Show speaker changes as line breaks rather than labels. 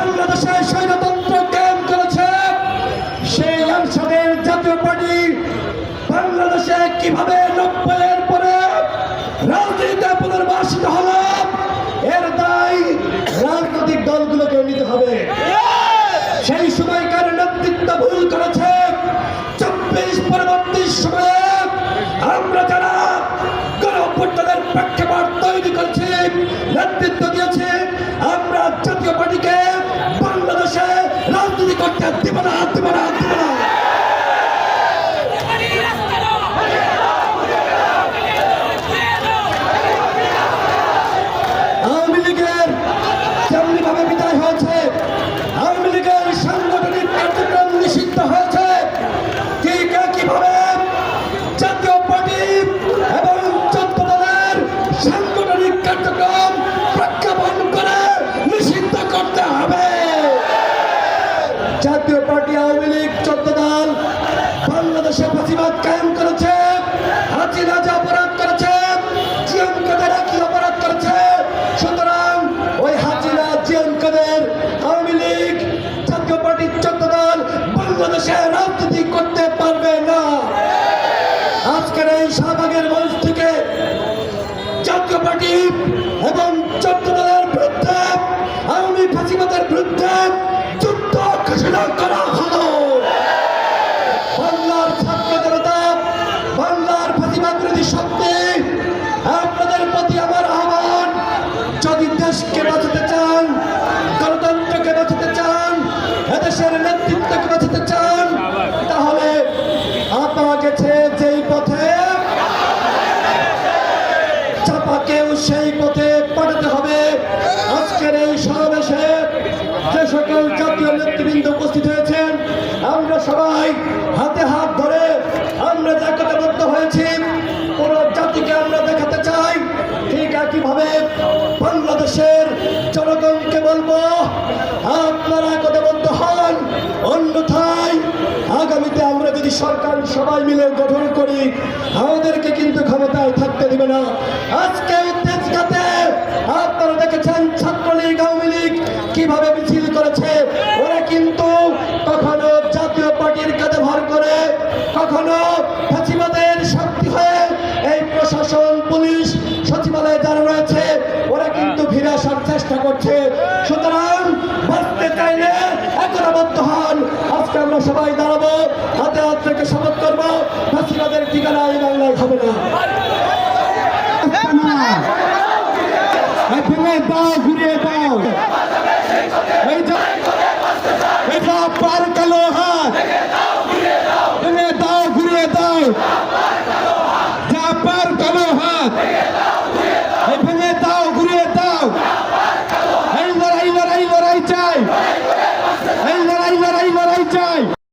বাংলাদেশে স্বৈরতন্ত্র কায়েম করেছে। সেই আনসাদের জাতীয় পার্টি বাংলাদেশে কীভাবে নব্বইয়ের পরে রাজনীতিতে পুনর্বাসিত হল, এর দায় রাজনৈতিক দলগুলোকে নিতে হবে। সেই সময়কার নেতৃত্ব ভুল করেছে। চব্বিশ পরবর্তী সময়ে আমরা যারা গণঅভ্যুত্থানের প্রেক্ষাপট তৈরি করেছি, নেতৃত্ব দিয়েছি আমরা জাতীয় পার্টিকে বাংলাদেশে রাজনীতি করতে দিব না দিব না দিব না আওয়ামী লীগের যেমনি ভাবে বিদায় হয়েছে আওয়ামী লীগের সাংগঠনিক কার্যক্রম নিষিদ্ধ হয়েছে ঠিক একইভাবে জাতীয় পার্টি এবং চোদ্দ দলের সাংগঠনিক কার্যক্রম করে নিষিদ্ধ করতে হবে। জাতীয় পার্টি আওয়ামী লীগ বাংলাদেশে ফাঁসিবাদ কায়েম করেছে হাসিনা যে অপরাধ করেছে জিএম কাদের কি অপরাধ করেছে। সুতরাং ওই হাসিনা জিএম কাদের আওয়ামী লীগ জাতীয় পার্টির চোদ্দ দল পথে। চাপাকেও সেই পথে পাঠাতে হবে। আজকের এই সমাবেশে যে সকল জাতীয় নেতৃবৃন্দ উপস্থিত হয়েছেন, আমরা সবাই হাতে হাত ধরে আমরা একতাবদ্ধ হয়েছি, কোন জাতিকে আমরা দেখাতে চাই। ঠিক একইভাবে বাংলাদেশের জনগণকে বলব সরকার সবাই মিলে গঠন করি, আমাদেরকে কিন্তু ক্ষমতায় থাকতে দিবে না। আজকে তেজগাতে আপনারা দেখেছেন ছাত্রলীগ, আওয়ামী লীগ কীভাবে মিছিল করেছে? ওরা কিন্তু কখনো জাতীয় পার্টির কাছে ভর করে, কখনো ফাঁসিবাদের শক্তি হয়ে এই প্রশাসন, পুলিশ, সচিবালয়ে যারা রয়েছে, ওরা কিন্তু ফিরে আসার চেষ্টা করছে। আমরা সবাই দাঁড়াবো, হাতে হাত থেকে শপথ করব ফাঁসিবাদের ঠিকানা এই বাংলায় হবে না।
দাও।